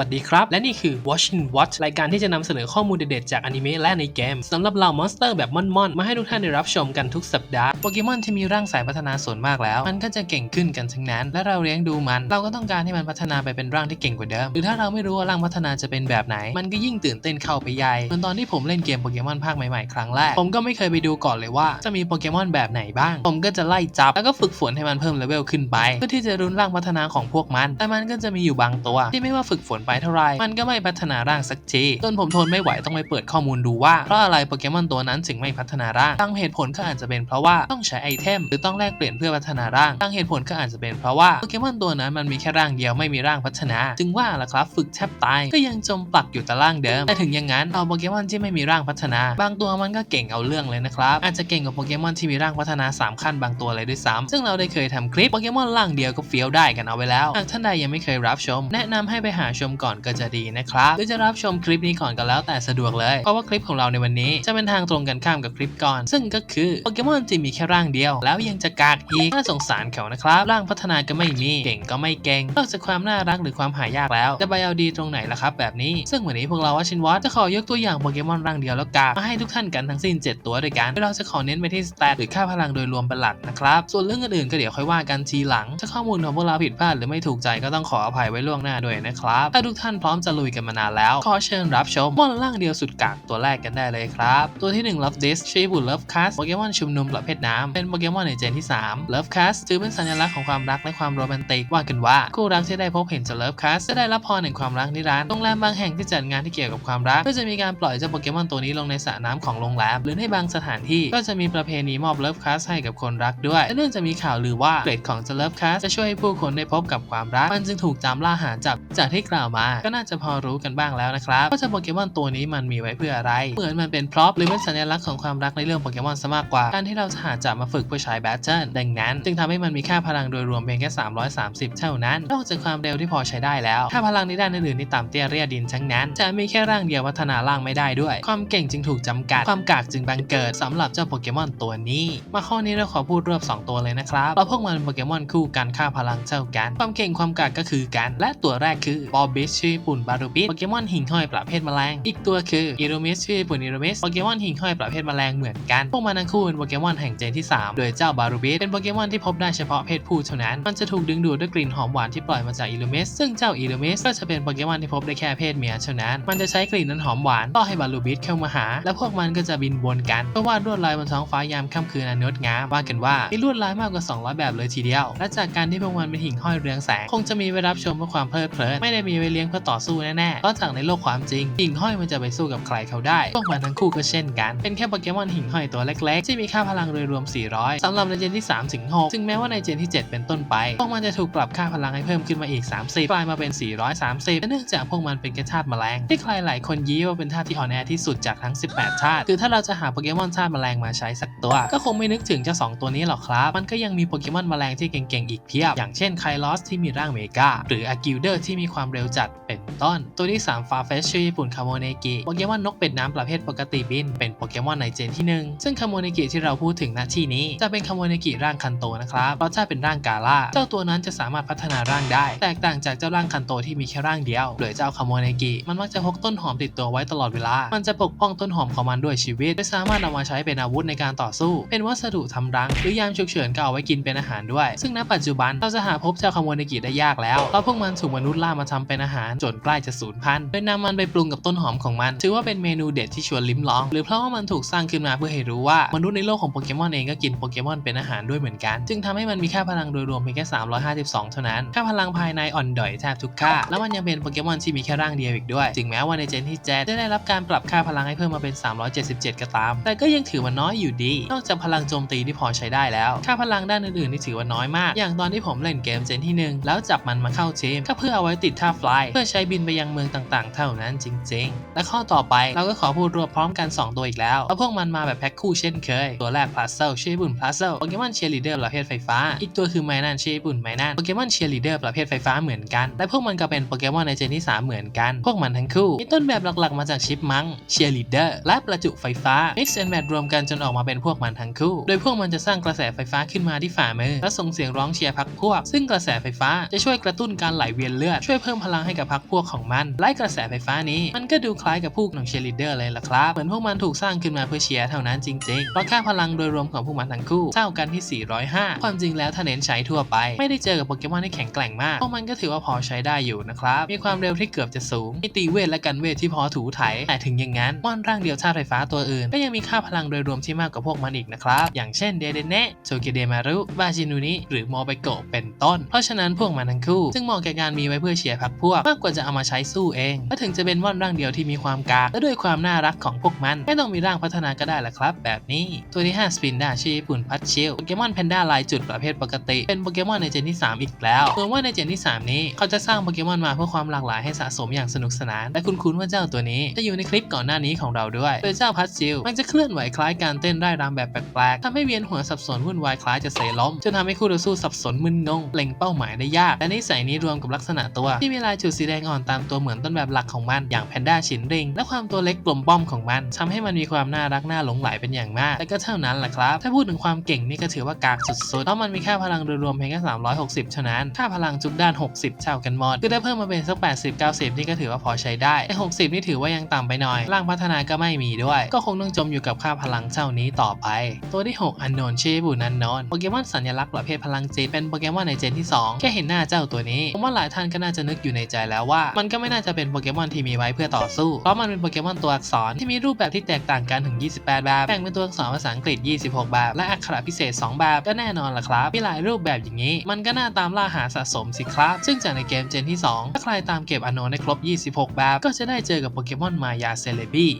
สวัสดีครับ และนี่คือ Watching Watch รายการที่จะนำเสนอข้อมูลเด็ดๆจากอนิเมะและในเกมสำหรับเหล่ามอนสเตอร์แบบม่อนๆ มาให้ทุกท่านได้รับชมกันทุกสัปดาห์โปเกมอนที่มีร่างสายพัฒนาส่วนมากแล้ว มันก็จะเก่งขึ้นกันทั้งนั้น และเราเลี้ยงดูมัน เราก็ต้องการให้มันพัฒนาไปเป็นร่างที่เก่งกว่าเดิมหรือถ้าเราไม่รู้ว่าร่างพัฒนาจะเป็นแบบไหน มันก็ยิ่งตื่นเต้นเข้าไปใหญ่เหมือนตอนที่ผมเล่นเกมโปเกมอนภาคใหม่ๆครั้งแรกผมก็ไม่เคยไปดูก่อนเลยว่าจะมีโปเกมอนแบบไหนบ้าง ผมก็จะไล่จับแล้วก็ฝึกฝนให้มันเพิ่มเลเวลขึ้นไปเพื่อที่จะรุนร่างพัฒนาของพวกมัน แต่มันก็จะมีอยู่บางตัว ที่ไม่ว่าฝึกฝนไปเท่าไหร่มันก็ไม่พัฒนาร่างสักทีจนผมทนไม่ไหวต้องไปเปิดข้อมูลดูว่าเพราะอะไรโปเกมอนตัวนั้นถึงไม่พัฒนาร่างบางเหตุผลก็อาจจะเป็นเพราะว่าต้องใช้ไอเทมหรือต้องแลกเปลี่ยนเพื่อพัฒนาร่างบางเหตุผลก็อาจจะเป็นเพราะว่าโปเกมอนตัวนั้นมันมีแค่ร่างเดียวไม่มีร่างพัฒนา จึงว่าล่ะครับฝึกแทบตายก็ยังจมปลักอยู่แต่ร่างเดิมแต่ถึงอย่างนั้นเอาโปเกมอนที่ไม่มีร่างพัฒนา บางตัวมันก็เก่งเอาเรื่องเลยนะครับอาจจะเก่งกว่าโปเกมอนที่มีร่างพัฒนาสามขั้นบางตัวเลยด้วยซ้ำซึ่งเราได้เคยทำคลิปโปเกมอนร่างเดียวก็เฟี้ยวได้กันเอาไว้แล้วหากท่านใดยังไม่เคยรับชม แนะนำให้ไปหาชมก่อนก็จะดีนะครับหรือจะรับชมคลิปนี้ก่อนก็แล้วแต่สะดวกเลย เพราะว่าคลิปของเราในวันนี้จะเป็นทางตรงกันข้ามกับคลิปก่อน ซึ่งก็คือโปเกมอนที่มีแค่ร่างเดียว แล้วยังจะกากอีกน่าสงสารเขานะครับร่างพัฒนาก็ไม่มีเก่งก็ไม่เก่งนอกจากความน่ารักหรือความหายากแล้วจะไปเอาดีตรงไหนล่ะครับแบบนี้ ซึ่งวันนี้พวกเราว่าชินวัตจะขอยกตัวอย่างโปเกมอนร่างเดียวแล้วกากมาให้ทุกท่านกันทั้งสิ้น 7 ตัวด้วยกันเราจะขอเน้นไปที่สเตตหรือค่าพลังโดยรวมเป็นหลักนะครับส่วนเรื่องอื่นๆก็เดี๋ยวค่อยว่ากันทีหลังถ้าข้อมูลของพวกเราผิดพลาดหรือไม่ถูกใจก็ต้องขออภัยไว้ล่วงหน้าด้วยนะครับถ้าทุกท่านพร้อมจะลุยกันมานานแล้ว ขอเชิญรับชมมอนร่างเดียวสุดกากตัวแรกกันได้เลยครับ ตัวที่1 Love This ชื่อบุตร Love Cast โปเกมอนชุมนุมประเภทน้ำเป็นโปเกมอนในเจนที่ 3 Love Cast ถือเป็นสัญลักษณ์ของความรักและความโรแมนติกว่ากันว่า คู่รักที่ได้พบเห็นจา Love Cast จะได้รับพรแห่งความรักนิรันดร์โรงแรมบางแห่งที่จัดงานที่เกี่ยวกับความรักก็จะมีการปล่อยเจ้าโปเกมอนตัวนี้ลงในสระน้ำของโรงแรมหรือในบางสถานที่ก็จะมีประเพณีมอบ Love Cast ให้กับคนรักด้วยและเนื่องจากมีข่าวลือว่าเกรดของเจ้า Love Cast จะช่วยให้ผู้คนได้พบกับความรักมันจึงถูกตามล่าหาจับจากที่กล่าวมาก็น่าจะพอรู้กันบ้างแล้วนะครับว่าเจ้าโปเกมอนตัวนี้มันมีไว้เพื่ออะไร เหมือนมันเป็นพร็อพหรือเป็นสัญลักษณ์ของความรักในเรื่องโปเกมอนซะมากกว่า การที่เราจะหาจับมาฝึกเพื่อใช้แบทเทิลดังนั้น จึงทำให้มันมีค่าพลังโดยรวมเพียงแค่ 330 เท่านั้น นอกจากความเร็วที่พอใช้ได้แล้วค่าพลังในด้านอื่นๆนี่ต่ำเตี้ยเรียดินทั้งนั้น จะมีแค่ร่างเดียวพัฒนาร่างไม่ได้ด้วย ความเก่งจึงถูกจำกัด ความกากจึงบังเกิดสำหรับเจ้าโปเกมอนตัวนี้ มาข้อนี้เราขอพูดรวบสองตัวเลยนะครับเราพวกมันโปเกมอนคู่กันค่าพลังเท่ากัน ความเก่งความกากก็คือกัน และตัวแรกคือบอบิชชื่อญี่ปุ่นบารูบิสโปเกมอนหิ่งห้อยประเภทแมลง อีกตัวคืออิโรมิสชื่อญี่ปุ่นอิโรมิสโปเกมอนหิ่งห้อยประเภทแมลงเหมือนกัน พวกมันทั้งคู่เป็นโปเกมอนแห่งเจนที่ 3 โดยเจ้าบารูบิสเป็นโปเกมอนที่พบได้เฉพาะเพศผู้เท่านั้น มันจะถูกดึงดูดด้วยกลิ่นหอมหวานที่ปล่อยมาจากอิโรมิสซึ่งเจ้าอิโรมิสก็จะเป็นโปเกมอนที่พบได้แค่เพศเมียเท่านั้น มันจะใช้กลิ่นนั้นหอมหวานล่อให้บารูบิสเข้ามาหา และพวกมันก็จะบินวนกันเพื่อวาดลวดลายบนท้องฟ้ายามค่ำคืนอันงดงามว่ากันว่ามีลวดลายมากกว่า 200 แบบเลยทีเดียว และจากการที่พวกมันเป็นหิ่งห้อยเรืองแสงคงจะมีไว้รับชมเพื่อความเพลิดเพลินไม่ได้มีไว้เลี้ยงเพื่อต่อสู้แน่ๆเพราะจากในโลกความจริง หิ่งห้อยมันจะไปสู้กับใครเขาได้ พวกมันทั้งคู่ก็เช่นกัน เป็นแค่โปเกมอนหิ่งห้อยตัวเล็กๆ ที่มีค่าพลังโดยรวม 400สำหรับในเจนที่3ถึง6ถึงแม้ว่าในเจนที่ 7 เป็นต้นไป พวกมันจะถูกปรับค่าพลังให้เพิ่มขึ้นมาอีก 30 กลายมาเป็น 430และเนื่องจากพวกมันเป็นแค่ธาตุแมลง ที่ใครหลายคนยี้ว่าเป็นธาตุที่อ่อนแอที่สุดจากทั้ง 18ธาตุ คือถ้าเราจะหาโปเกมอนธาตุแมลงมาใช้สักตัว ก็คงไม่นึกถึงเจ้าสองตัวนี้หรอกครับ มันก็ยังมีโปเกมอนแมลงที่เก่งๆ อีกเพียบ อย่างเช่นไคลอสที่มีร่างเมกาหรืออากิลเดอร์ที่มีความเร็วจัดเป็นต้น ตัวที่3ฟาเฟชชื่อญี่ปุ่นคาโมเนกิโปเกมอนนกเป็ดน้ำประเภทปกติบิน เป็นโปเกมอนในเจนที่ 1 ซึ่งคาโมเนกิที่เราพูดถึงณที่นี้ จะเป็นคาโมเนกิร่างคันโตนะครับเพราะถ้าเป็นร่างกาล่า เจ้าตัวนั้นจะสามารถพัฒนาร่างได้ แตกต่างจากเจ้าร่างคันโตที่มีแค่ร่างเดียวโดยเจ้าคาโมเนกิมันมักจะพกต้นหอมติดตัวไว้ตลอดเวลา มันจะปกป้องต้นหอมของมันด้วยชีวิตและสามารถเอามาใช้เป็นอาวุธในการต่อสู้ เป็นวัสดุทำรัง หรือยามฉุกเฉินก็เอาไว้กินเป็นอาหารด้วย ซึ่งณปัจจุบันเราจะหาพบเจ้าคาโมเนกิได้ยากแล้วเพราะพวกมันถูกมนุษย์ล่ามาทำเป็นอาหารจนใกล้จะสูญพันธุ์โดยนำมันไปปรุงกับต้นหอมของมัน ถือว่าเป็นเมนูเด็ดที่ชวนลิ้มลอง หรือเพราะว่ามันถูกสร้างขึ้นมาเพื่อให้รู้ว่ามนุษย์ในโลกของโปเกมอนเองก็กินโปเกมอนเป็นอาหารด้วยเหมือนกัน จึงทำให้มันมีค่าพลังโดยรวมเพียงแค่ 352 เท่านั้น ค่าพลังภายในอ่อนดอยแทบทุกค่า แล้วมันยังเป็นโปเกมอนที่มีแค่ร่างเดียวอีกด้วยถึงแม้ว่าในเจนที่7จะได้รับการปรับค่าพลังให้เพิ่มมาเป็น 377 ก็ตาม แต่ก็ยังถือว่าน้อยอยู่ดี นอกจากพลังโจมตีที่พอใช้ได้แล้ว ค่าพลังด้านอื่นๆที่ถือว่าน้อยมาก อย่างตอนที่ผมเล่นเกมเจนที่ 1 แล้วจับมันมาเข้าทีมก็เพื่อเอาไว้ติดท่าฟลาเพื่อใช้บินไปยังเมืองต่างๆ เท่านั้นจริง ๆ และข้อต่อไปเราก็ขอพูดรวบพร้อมกัน 2 ตัวอีกแล้วเพราะพวกมันมาแบบแพ็คคู่เช่นเคย ตัวแรกพลาสเซลชื่อญี่ปุ่นพลาสเซลโปเกมอนเชียร์ลีเดอร์ประเภทไฟฟ้า อีกตัวคือไมนันชื่อญี่ปุ่นไมนันโปเกมอนเชียร์ลีเดอร์ประเภทไฟฟ้าเหมือนกัน และพวกมันก็เป็นโปเกมอนในเจนที่3เหมือนกัน พวกมันทั้งคู่มีต้นแบบหลักๆมาจากชิปมังเชียร์ลีเดอร์และประจุไฟฟ้า mix and match รวมกันจนออกมาเป็นพวกมันทั้งคู่ โดยพวกมันจะสร้างกระแสไฟฟ้าขึ้นมาที่ฝ่ามือและส่งเสียงร้องเชียร์พักพวก ซึ่งกระแสไฟฟ้าจะช่วยกระตุ้นการไหลเวียนเลือดช่วยเพิ่มพลังให้กับพรรคพวกของมันไล่กระแสไฟฟ้านี้ มันก็ดูคล้ายกับพวกของเชลิเดอร์เลยล่ะครับ เหมือนพวกมันถูกสร้างขึ้นมาเพื่อเชียร์เท่านั้นจริงๆเพราะค่าพลังโดยรวมของพวกมันทั้งคู่เท่ากันที่ 405 ความจริงแล้วถ้าเน้นใช้ทั่วไป ไม่ได้เจอกับโปเกมอนที่แข็งแกร่งมาก พวกมันก็ถือว่าพอใช้ได้อยู่นะครับ มีความเร็วที่เกือบจะสูง มีตีเวทและกันเวทที่พอถูไถ แต่ถึงอย่างนั้นมอนร่างเดียวธาตุไฟฟ้าตัวอื่น ก็ยังมีค่าพลังโดยรวมที่มากกว่าพวกมันอีกนะครับ อย่างเช่นเดเดเนะโชเกเดมารุ บาจินุนิ หรือโมไบโกะเป็นต้น เพราะฉะนั้นพวกมันทั้งคู่ ซึ่งเหมาะแก่การมีไว้เพื่อเชียร์พรรคพวกมากกว่าจะเอามาใช้สู้เองและถึงจะเป็นมอนร่างเดียวที่มีความกากและด้วยความน่ารักของพวกมัน ไม่ต้องมีร่างพัฒนาก็ได้ละครับ แบบนี้ ตัวที่ 5 สปินด้าชื่อญี่ปุ่นพัดชิลโปเกมอนแพนด้าลายจุดประเภทปกติ เป็นโปเกมอนในเจนที่ 3 อีกแล้วส่วนว่าในเจนที่ 3 นี้ เขาจะสร้างโปเกมอนมาเพื่อความหลากหลายให้สะสมอย่างสนุกสนาน และคุ้นๆว่าเจ้าตัวนี้จะอยู่ในคลิปก่อนหน้านี้ของเราด้วยโดยเจ้าพัดชิลมันจะเคลื่อนไหวคล้ายการเต้นไร่รำแบบแปลกๆทำให้เวียนหัวสับสนวุ่นวายคล้ายจะเสล้มจนทำให้คู่ต่อสู้สับสนมึนงงเล็งเป้าหมายได้ยากและนิสัยนี้รวมกับลักษณะตัวที่มีลายจุดสีแดงอ่อนตามตัวเหมือนต้นแบบหลักของมันอย่างแพนด้าชินริง และความตัวเล็กกลมป้อมของมันทำให้มันมีความน่ารักน่าหลงไหลเป็นอย่างมากแต่ก็เท่านั้นแหละครับ ถ้าพูดถึงความเก่งนี่ก็ถือว่ากากสุดๆเพราะมันมีค่าพลังโดยรวมเพียงแค่360 เท่านั้น ค่าพลังจุกด้าน 60 เท่ากันหมดคือถ้าเพิ่มมาเป็นสัก 80 90 นี่ก็ถือว่าพอใช้ได้แต่60 นี่ถือว่ายังต่ำไปหน่อย ร่างพัฒนาก็ไม่มีด้วย ก็คงต้องจมอยู่กับค่าพลังเท่านี้ต่อไป ตัวที่ 6 อันโนนชื่อบุนันนนโปเกมอนสัญลักษณ์ประเภทพลังจิตเป็นโปเกมอนในเจนที่ 2 แค่เห็นหน้าเจ้าตัวนี้ผมว่าหลายท่านก็น่าจะนึกอยู่ในใจแล้วว่า มันก็ไม่น่าจะเป็นโปเกมอนที่มีไว้เพื่อต่อสู้ เพราะมันเป็นโปเกมอนตัวอักษรที่มีรูปแบบที่แตกต่างกันถึง 28 แบบ แบ่งเป็นตัวอักษรภาษาอังกฤษ 26 แบบ และอักขระพิเศษ 2 แบบก็แน่นอนล่ะครับ มีหลายรูปแบบอย่างนี้ มันก็น่าตามล่าหาสะสมสิครับ ซึ่งจากในเกมเจนที่ 2 ถ้าใครตามเก็บอโนได้ครบ 26 แบบ ก็จะได้เจอกับโปเกมอนมายาเซเลบี้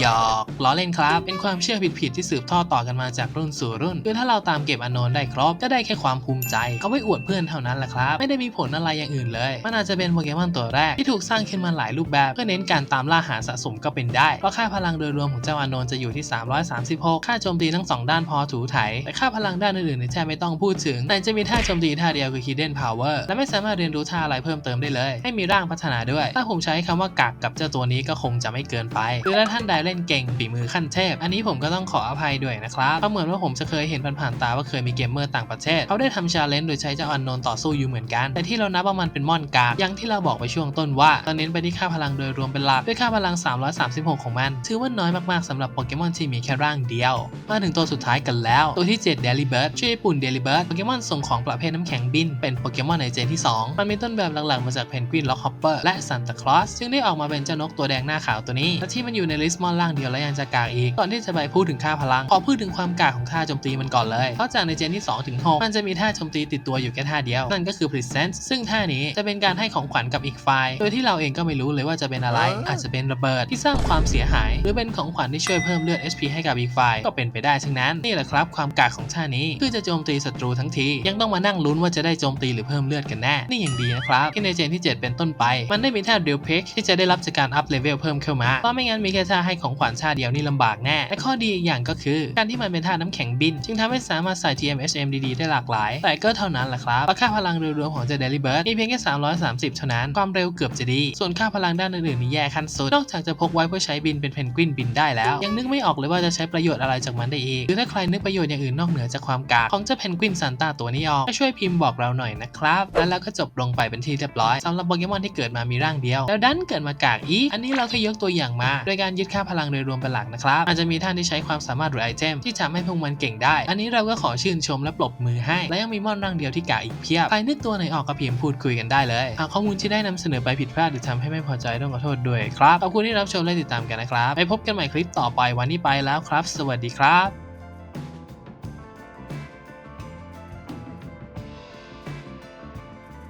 หยอกล้อเล่นครับ เป็นความเชื่อผิดๆที่สืบทอดต่อกันมาจากรุ่นสู่รุ่น คือถ้าเราตามเก็บอโนได้ครบก็ได้แค่ความภูมิใจ เอาไว้อวดเพื่อนเท่านั้นแหละครับ ไม่ได้มีผลอะไรอย่างอื่นเลย มันอาจจะเป็นโปเกมอนตัวแรกที่ถูกสร้างขึ้นมาหลายรูปแบบ เพื่อเน้นการตามล่าหาสะสมก็เป็นได้ เพราะค่าพลังโดยรวมของเจ้าอโนนท์จะอยู่ที่ 336 ค่าโจมตีทั้งสองด้านพอถูไถ แต่ค่าพลังด้านอื่นๆนี่แทบไม่ต้องพูดถึงแต่จะมีท่าโจมตีท่าเดียวคือ Hidden Power และไม่สามารถเรียนรู้ท่าอะไรเพิ่มเติมได้เลย ให้มีร่างพัฒนาด้วย ถ้าผมใช้คำว่ากักกับเจ้าตัวนี้ก็คงจะไม่เกินไปคือถ้าท่านใดเล่นเก่งฝีมือขั้นเทพ อันนี้ผมก็ต้องขออภัยด้วยนะครับเพราะเหมือนว่าผมจะเคยเห็นผ่านๆตาว่าเคยมีเกมเมอร์ต่างประเทศเขาได้ทำชาเลนจ์โดยใช้เจ้าอันโนนต่อสู้อยู่เหมือนกัน แต่ที่เรานับว่ามันเป็นม่อนกากอย่างที่เราบอกไปช่วงต้นว่าตอนเน้นไปที่ค่าพลังโดยรวมเป็นหลักด้วยค่าพลัง 336 ของมัน ถือว่าน้อยมากๆสำหรับโปเกมอนที่มีแค่ร่างเดียว มาถึงตัวสุดท้ายกันแล้ว ตัวที่ 7 d e l i b i r d ชื่อญี่ปุ่น d e l i b i r d โปเกมอนส่งของประเภทน้ำแข็งบิน เป็นโปเกมอนในเจนที่ 2 มันมีต้นแบบหลักๆมาจากเพนกวินล็อกฮอปเปอร์และซันตาคลอสซึ่งได้ออกมาเป็นเจ้านกตัวแดงหน้าขาวตัวนี้และที่มันอยู่ในลิสต์มอนร่างเดียวและยังจะกากอีกก่อนที่จะไปพูดถึงค่าพลังขอพูดถึงความกากของท่าโจมตีมันก่อนเลยเพราะจากในเจนที่2ถึง6มันจะมีท่าโจมตีติดตัวอยู่แค่ท่าเดียวนั่นก็คือ present ซึ่งท่านี้จะเป็นการให้ของขวัญกับอีกฝ่าย โดยที่เราเองก็ไม่รู้เลยว่าจะเป็นอะไร อาจจะเป็นระเบิดที่สร้างความเสียหาย หรือเป็นของขวัญที่ช่วยเพิ่มเลือด HP ให้กับอีกฝ่ายก็เป็นไปได้ทั้งนั้นนี่แหละครับความกากของท่านี้คือจะโจมตีศัตรูทั้งทียังต้องมานั่งลุ้นว่าจะได้โจมตีหรือเพิ่มเลือดกันแน่นี่ยังดีนะครับที่ในเจนที่ 7 เป็นต้นไป มันได้มีท่าเดียวเพกที่จะได้รับจากการอัพเลเวลเพิ่มเข้ามาเพราะไม่งั้นมีแค่ท่าให้ของขวัญท่าเดียวนี่ลำบากแน่และข้อดีอีกอย่างก็คือ การที่มันเป็นท่าน้ำแข็งบิน จึงทำให้สามารถใส่ TMHM ดีๆได้หลากหลาย แต่ก็เท่านั้นแหละครับเพราะค่าพลังโดยรวมของเจเดลิเบิร์ดมีเพียงแค่330 เท่านั้นความเร็วเกือบจะดี ส่วนค่าพลังด้านอื่นๆนี่แย่ขั้นสุด นอกจากจะพกไว้เพื่อใช้บินเป็นเพนกวินบินได้แล้ว ยังนึกไม่ออกเลยว่าจะใช้ประโยชน์อะไรจากมันได้อีก หรือถ้าใครนึกประโยชน์อย่างอื่นนอกเหนือจากความกากของเจ้าเพนกวินซันต้าตัวนี้ออกก็ช่วยพิมพ์บอกเราหน่อยนะครับ แล้วเราก็จบลงไปเป็นที่เรียบร้อยสำหรับโปเกมอนที่เกิดมามีร่างเดียว แล้วดันเกิดมากากอีกอันนี้เราแค่ยกตัวอย่างมา โดยการยึดค่าพลังโดยรวมเป็นหลักนะครับอาจจะมีท่านที่ใช้ความสามารถหรือไอเทมที่ทำให้พวกมันเก่งได้ อันนี้เราก็ขอชื่นชมและปรบมือให้ และยังมีมอนร่างเดียวที่กากอีกเพียบใครนึกตัวไหนออกก็พิมพ์พูดคุยกันได้เลยหากข้อมูลที่ได้นำเสนอไปผิดพลาดหรือทำให้ไม่พอใจต้องขอโทษด้วยครับ ขอบคุณที่รับชมและติดตามกันนะครับ ไปพบกันใหม่คลิปต่อไปวันนี้ไปแล้วครับ สวัสดีครับ